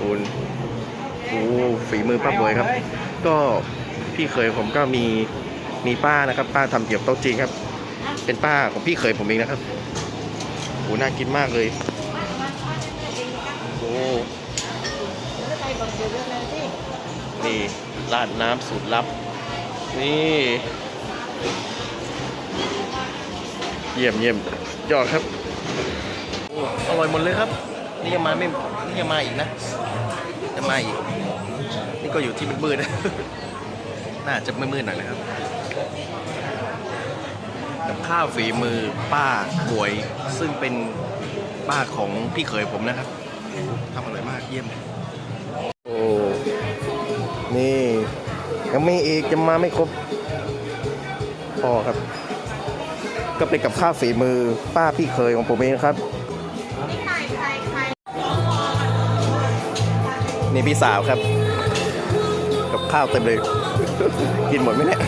คุณโอ้ฝีมือป้าบวยครับ ก็พี่เคยผมก็มีมีป้านะครับ ป้าทำเกี่ยวกับโต๊ะจีนครับ เป็นป้าของพี่เคยผมเองนะครับโอ้น่ากินมากเลยโอ้นี่ราดน้ำสูตรลับ นี่ เยี่ยมเยี่ยมยอดครับอร่อยหมดเลยครับ นี่ยังมาไม่นี่ยังมาอีกนะจะมาอีก นี่ก็อยู่ที่มืดๆนะน่าจะมืดๆหน่อยนะครับกับข้าวฝีมือป้าหวย ซึ่งเป็นป้าของพี่เขยผมนะครับทำอร่อยมากเยี่ยม โอ้ นี่ยังไม่อีกจะมาไม่ครบพอครับ ก็เป็นกับข้าวฝีมือป้าพี่เคยของผมเองครับ นี่พี่สาวครับ กับข้าวเต็มเลย กินหมดไหมเนี่ย